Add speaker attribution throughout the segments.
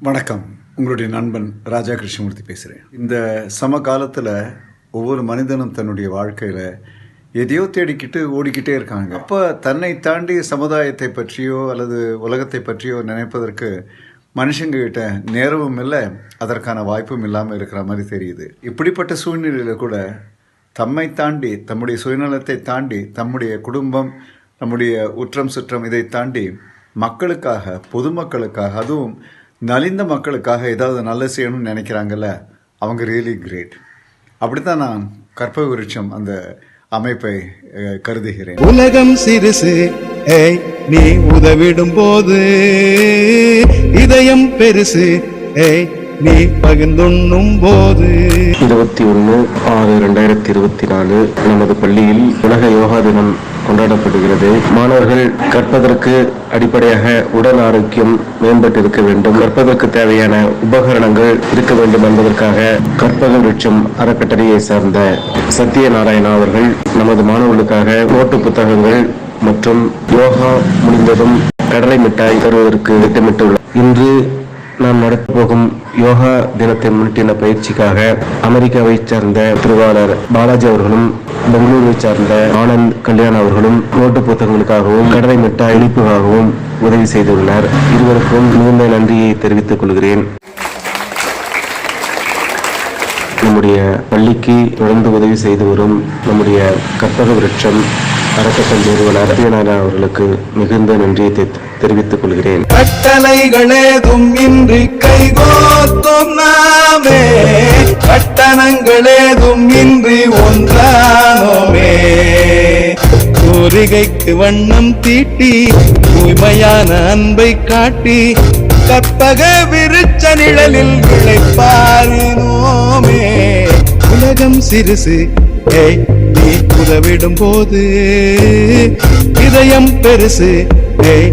Speaker 1: வணக்கம். உங்களுடைய நண்பன் ராஜா கிருஷ்ணமூர்த்தி பேசுகிறேன் இந்த சமகாலத்தில் ஒவ்வொரு மனிதனும் தன்னுடைய வாழ்க்கையில் எதையோ தேடிக்கிட்டு ஓடிக்கிட்டே இருக்காங்க. அப்போ தன்னை தாண்டி சமுதாயத்தை பற்றியோ அல்லது உலகத்தை பற்றியோ நினைப்பதற்கு மனுஷங்கக்கிட்ட நேரமும் இல்லை அதற்கான வாய்ப்பும் இல்லாமல் இருக்கிற மாதிரி தெரியுது. இப்படிப்பட்ட சூழ்நிலையில் கூட தம்மை தாண்டி தம்முடைய சுயநலத்தை தாண்டி தம்முடைய குடும்பம் நம்முடைய உற்றம் சுற்றம் இதை தாண்டி மக்களுக்காக பொதுமக்களுக்காக அதுவும் நலிந்த மக்களுக்காக ஏதாவது நல்ல செய்யணும்னு நினைக்கிறாங்கல்ல அவங்க ரியலி கிரேட் அப்படித்தான் நான் கற்பக விருட்சம் அந்த அமைப்பை கருதுகிறேன்.
Speaker 2: உலகம் சிறுசு ஏய் நீ உதவிடும் போது இதயம் பெருசு ஏய் நீ பகிர்ந்துண்ணும் போது.
Speaker 3: இருபத்தி ஒன்று ஆறு ரெண்டாயிரத்தி இருபத்தி நாலு நமது பள்ளியில் உலக யோகா தினம் கொண்டாடப்படுகிறது. மாணவர்கள் கற்பதற்கு அடிப்படையாக உடல் ஆரோக்கியம் மேம்பட்டிருக்க வேண்டும். கற்பதற்கு தேவையான உபகரணங்கள் இருக்க வேண்டும் என்பதற்காக கற்பக விருட்சம் அறக்கட்டளையை சார்ந்த சத்யநாராயணா அவர்கள் நமது மாணவர்களுக்காக நோட்டு புத்தகங்கள் மற்றும் யோகா முடிந்ததும் கடலை மிட்டாய் தருவதற்கு திட்டமிட்டுள்ளார். இன்று நாம் நடத்த போகும் யோகா தினத்தை முன்னிட்டின பயிற்சிக்காக அமெரிக்காவை சார்ந்த திருவாளர் பாலாஜி அவர்களும் பெங்களூருவை சார்ந்த ஆனந்த் கல்யாண் அவர்களும் நோட்டு புத்தகங்களுக்காகவும் கடலை மிட்டாய் இனிப்புக்காகவும் உதவி செய்துள்ளனர். இருவருக்கும் மிகுந்த நன்றியை தெரிவித்துக் கொள்கிறேன். நம்முடைய பள்ளிக்கு தொடர்ந்து உதவி செய்து வரும் நம்முடைய கற்பக விருட்சம் அறக்கட்டளை நிறுவனர் சத்யநாராயண அவர்களுக்கு மிகுந்த நன்றியை தெரிவித்தார் தெரிவித்துக் கொள்கிறேன்.
Speaker 2: கட்டளைகளேதும் இன்றி கைகோத்தும் நாமே. கட்டணங்களேதும் இன்றி ஒன்றானோமே. கோரிகைக்கு வண்ணம் தீட்டி தூய்மையான அன்பை காட்டி கற்பக விருச்ச நிழலில் விளைப்பாரினோமே உலகம் சிறுசு ஏய் நீ உதவிடும் போது இதயம் பெருசு ஏய்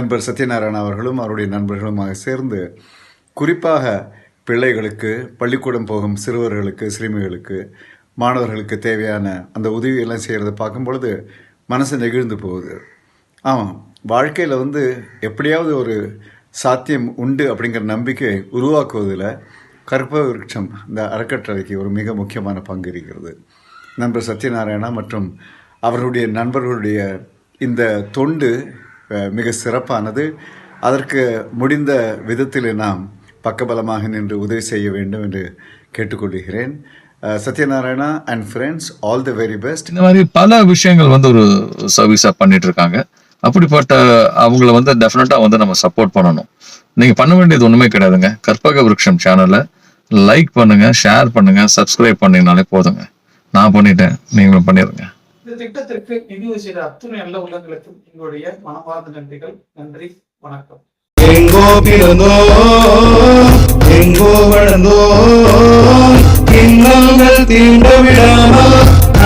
Speaker 1: நண்பர் சத்யநாராயணன் அவர்களும் அவருடைய நண்பர்களுமாக சேர்ந்து குறிப்பாக பிள்ளைகளுக்கு பள்ளிக்கூடம் போகும் சிறுவர்களுக்கு சிறுமிகளுக்கு மாணவர்களுக்கு தேவையான அந்த உதவியெல்லாம் செய்கிறத பார்க்கும் பொழுது மனசு நெகிழ்ந்து போகுது. ஆமாம் வாழ்க்கையில் வந்து எப்படியாவது ஒரு சாத்தியம் உண்டு அப்படிங்கிற நம்பிக்கை உருவாக்குவதில் கற்பக விருட்சம் இந்த அறக்கட்டளைக்கு ஒரு மிக முக்கியமான பங்கு இருக்கிறது. நண்பர் சத்யநாராயணா மற்றும் அவர்களுடைய நண்பர்களுடைய இந்த தொண்டு மிக சிறப்பானது. அதற்கு முடிந்த விதத்தில் நாம் பக்கபலமாக நின்று உதவி செய்ய வேண்டும் என்று கேட்டுக்கொள்கிறேன். Satyanarayana and friends all the very best
Speaker 4: இந்த மாதிரி பல விஷயங்கள் வந்து ஒரு சர்வீஸாக பண்ணிட்டு இருக்காங்க அப்படிப்பட்ட அவங்கள வந்து டெஃபினட்டாக வந்து நம்ம சப்போர்ட் பண்ணணும். நீங்கள் பண்ண வேண்டியது ஒன்றுமே கிடையாதுங்க. கற்பக விருட்சம் சேனலை லைக் பண்ணுங்கள் ஷேர் பண்ணுங்கள் சப்ஸ்கிரைப் பண்ணிங்கனாலே போதுங்க. நான் பண்ணிட்டேன் நீங்களும் பண்ணிடுங்க
Speaker 5: இந்த திட்டத்திற்கு நிதி செய்த அத்துணை நல்ல உள்ளங்களுக்கும் எங்களுடைய மனமார்ந்த நன்றிகள். நன்றி வணக்கம்.
Speaker 2: எங்கோ பிறந்தோ எங்கோ வளர்ந்தோ இன்னல்கள் தீண்ட விடாமல்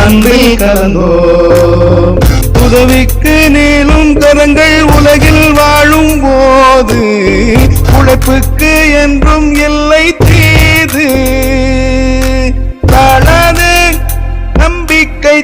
Speaker 2: அன்பில் கலந்தோ. உதவிக்கு நீளும் கரங்கள் உலகில் வாழும் போது உழைப்புக்கு என்றும் இல்லை.